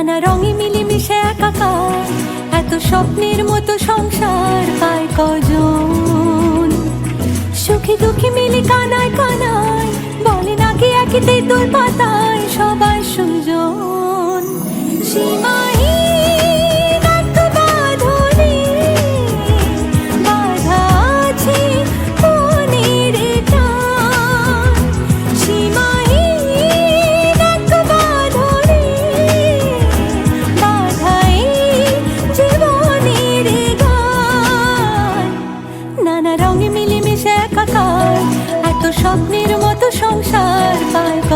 নানা রঙে মিলেমিশে একাকার, এত স্বপ্নের মতো সংসার পায় কজন? সুখী দুঃখী মিলি কানায় কানায়, বলে নাকি একই তেঁতুল পায় স্বপ্নের মতো সংসার পায়।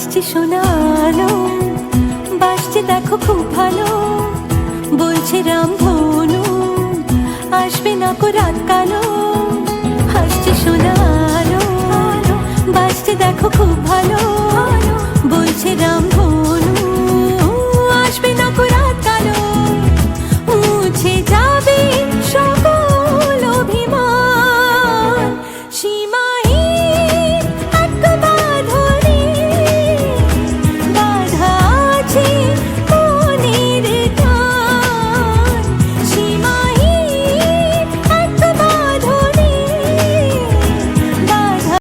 হাসছে শোনালো। বাসছে দেখো খুব ভালো, বলছে রাম ধনু। আসবে না কো রাত কালো, হাসছে শোনালো। বাসছে দেখো খুব ভালো।